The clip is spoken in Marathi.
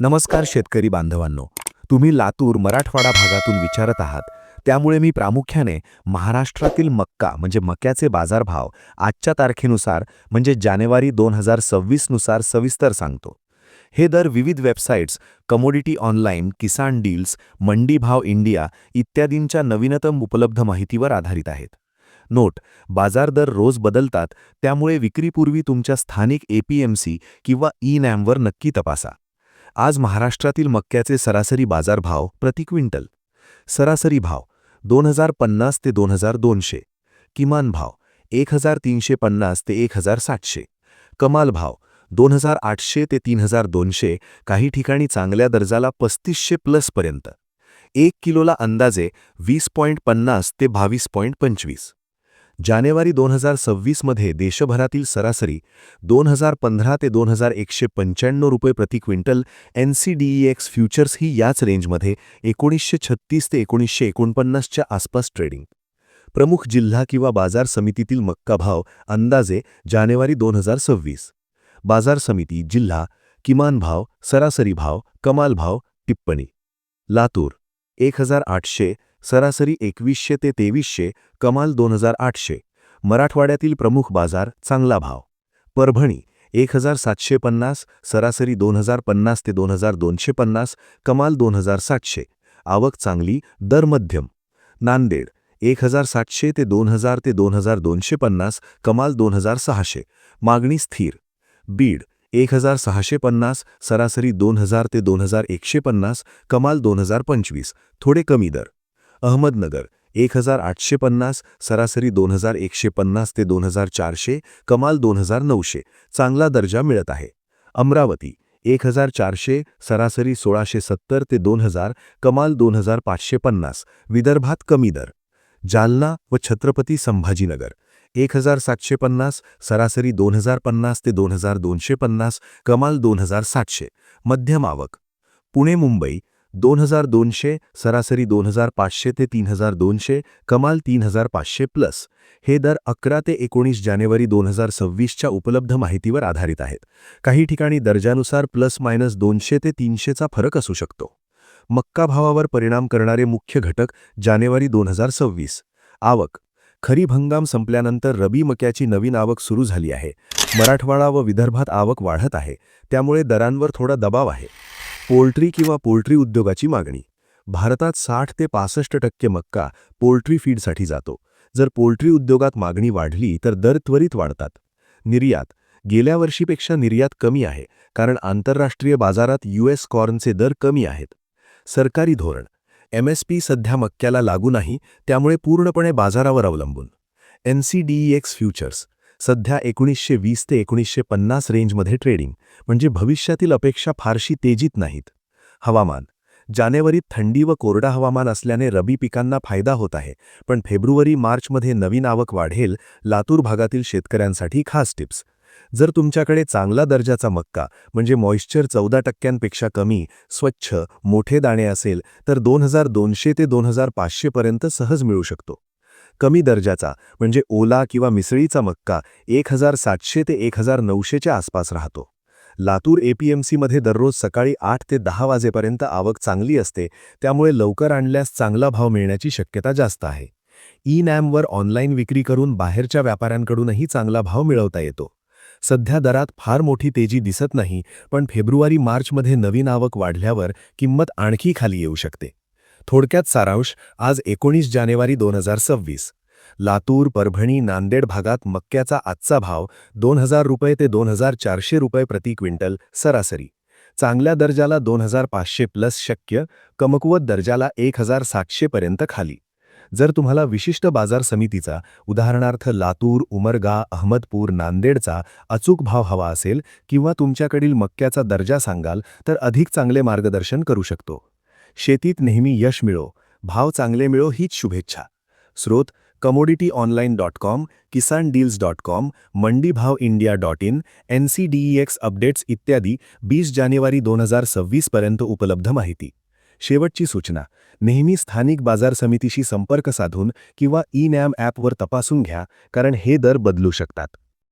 नमस्कार शेतकरी बांधवांनो. तुम्ही लातूर मराठवाडा भागातून विचारत आहात. त्यामुळे मी प्रामुख्याने महाराष्ट्रातील मक्का म्हणजे मक्याचे बाजारभाव आजच्या तारखेनुसार म्हणजे जानेवारी दोन हजार सव्वीसनुसार सविस्तर सांगतो. हे दर विविध websites commodity online Kisan deals Mandi Bhav India इत्यादींच्या नवीनतम उपलब्ध माहितीवर आधारित आहेत. नोट बाजार दर रोज बदलतात त्यामुळे विक्रीपूर्वी तुमच्या स्थानिक एपीएमसी किंवा ई नॅमवर नक्की तपासा. आज महाराष्ट्रातील मक्याचे सरासरी बाजारभाव प्रति क्विंटल. सरासरी भाव दोन हजार पन्नास ते दोन हजार दोनशे. किमान भाव एक हजार तीनशे पन्नास ते एक हजार सातशे. कमाल भाव दोन हजार आठशे ते तीन हजार दोनशे. काही ठिकाणी चांगल्या दर्जाला पस्तीसशे प्लसपर्यंत एक किलोला अंदाजे वीस पॉईंट पन्नास ते बावीस पॉईंट पंचवीस. जानेवारी दोन हजार सव्वीसमध्ये देशभरातील सरासरी दोन हजार पंधरा ते दोन हजार एकशे पंच्याण्णव रुपये प्रति quintal N C D E X futures ही याच रेंजमध्ये एकोणीसशे छत्तीस ते एकोणीसशे एकोणपन्नासच्या आसपास ट्रेडिंग. प्रमुख जिल्हा किंवा बाजार समितीतील मक्का भाव अंदाजे जानेवारी दोन हजार सव्वीस. बाजार समिती जिल्हा किमान भाव सरासरी भाव कमाल भाव टिप्पणी. लातूर एक हजार आठशे सरासरी एकवीसशे ते तेवीसशे कमाल दोन हजार आठशे मराठवाड्यातील प्रमुख बाजार चांगला भाव परभणी एक हजार सातशे पन्नास सरासरी दोन हजार पन्नास ते दोन हजार दोनशे पन्नास कमाल दोन हजार सातशे आवक चांगली दर मध्यम नांदेड एक हजार सातशे ते दोन हजार ते दोन हजार दोनशे पन्नास कमाल दोन हजार सहाशे मागणी स्थिर बीड एक हजार सहाशे पन्नास सरासरी दोन हजार ते दोन हजार एकशे पन्नास कमाल दोन हजार पंचवीस थोडे कमी दर अहमदनगर एक हजार आठशे पन्नास सरासरी दोन हजार एकशे पन्नास ते दोन हजार चारशे कमाल दोन हजार नऊशे चांगला दर्जा मिळत आहे. अमरावती एक हजार चारशे सरासरी सोळाशे सत्तर ते दोन हजार कमाल दोन हजार पाचशे पन्नास विदर्भात कमी दर. जालना व छत्रपती संभाजीनगर एक हजार सातशे पन्नास सरासरी दोन हजार पन्नास ते दोन हजार दोनशे पन्नास कमाल दोन हजार सातशे मध्यम आवक पुणे मुंबई दोन हजार दोनशे सरासरी दोन हजार पाचशे ते तीन हजार दोनशे कमाल तीन हजार पाचशे प्लस. हे दर अकरा ते एकोणीस जानेवारी दोन हजार सव्वीसच्या उपलब्ध माहितीवर आधारित आहेत. काही ठिकाणी दर्जानुसार प्लस मायनस दोनशे ते तीनशेचा फरक असू शकतो. मक्का भावावर परिणाम करणारे मुख्य घटक जानेवारी दोन हजार सव्वीस. आवक. खरीप हंगाम संपल्यानंतर रबी मक्याची नवीन आवक सुरू झाली आहे. मराठवाडा व विदर्भात आवक वाढत आहे. त्यामुळे दरांवर थोडा दबाव आहे. पोल्ट्री किंवा पोल्ट्री उद्योगाची मागणी. भारतात साठ ते पासष्ट टक्के मक्का पोल्ट्री फीडसाठी जातो. जर पोल्ट्री उद्योगात मागणी वाढली तर दर त्वरित वाढतात. निर्यात. गेल्या वर्षीपेक्षा निर्यात कमी आहे कारण आंतरराष्ट्रीय बाजारात यूएस कॉर्नचे दर कमी आहेत. सरकारी धोरण. एमएसपी सध्या मक्क्याला लागू नाही त्यामुळे पूर्णपणे बाजारावर अवलंबून. N C D X futures. सध्या एकोणीसशे वीस ते एकोणीसशे पन्नास रेंजमध्ये ट्रेडिंग म्हणजे भविष्यातील अपेक्षा फारशी तेजीत नाहीत. हवामान जानेवारीत थंडी व कोरडा हवामान असल्याने रबी पिकांना फायदा होत आहे पण फेब्रुवारी मार्चमध्ये नवीन आवक वाढेल लातूर भागातील शेतकऱ्यांसाठी खास टिप्स. जर तुमच्याकडे चांगला दर्जाचा मक्का म्हणजे मॉइश्चर चौदा टक्क्यांपेक्षा कमी स्वच्छ मोठे दाणे असेल तर दोन हजार दोनशे ते दोन हजार पाचशेपर्यंत सहज मिळू शकतो. कमी दर्जाचा म्हणजे ओला किंवा मिसळीचा मक्का एक हजार सातशे ते एक हजार नऊशेच्या आसपास राहतो लातूर एपीएमसीमध्ये दररोज सकाळी आठ ते दहा वाजेपर्यंत आवक चांगली असते त्यामुळे लवकर आणल्यास चांगला भाव मिळण्याची शक्यता जास्त आहे. ई नॅमवर ऑनलाईन विक्री करून बाहेरच्या व्यापाऱ्यांकडूनही चांगला भाव मिळवता येतो. सध्या दरात फार मोठी तेजी दिसत नाही पण फेब्रुवारी मार्चमध्ये नवीन आवक वाढल्यावर किंमत आणखी खाली येऊ शकते. थोडक्यात सारांश आज एकोणीस जानेवारी दोन हजार सव्वीस. लातूर परभणी नांदेड भागात मक्याचा आजचा भाव दोन हजार रुपये ते दोन हजार चारशे रुपये प्रति क्विंटल सरासरी. चांगल्या दर्जाला दोन हजार पाचशे प्लस शक्य कमकुवत दर्जाला एक हजार सातशेपर्यंत खाली. जर तुम्हाला विशिष्ट बाजार समितीचा उदाहरणार्थ लातूर उमरगा अहमदपूर नांदेडचा अचूक भाव हवा असेल किंवा तुमच्याकडील मक्याचा दर्जा सांगाल तर अधिक चांगले मार्गदर्शन करू शकतो. शेतीत नेहमी यश मिळो भाव चांगले मिळो हीच शुभेच्छा. स्रोत commodity online dot com Kisan deals dot com Mandi Bhav India dot in N C D X updates इत्यादी बीस जानेवारी दोन हजार सव्वीसपर्यंत उपलब्ध माहिती. शेवटची सूचना नेहमी स्थानिक बाजार समितीशी संपर्क साधून किंवा ई नॅम ॲपवर तपासून घ्या कारण हे दर बदलू शकतात.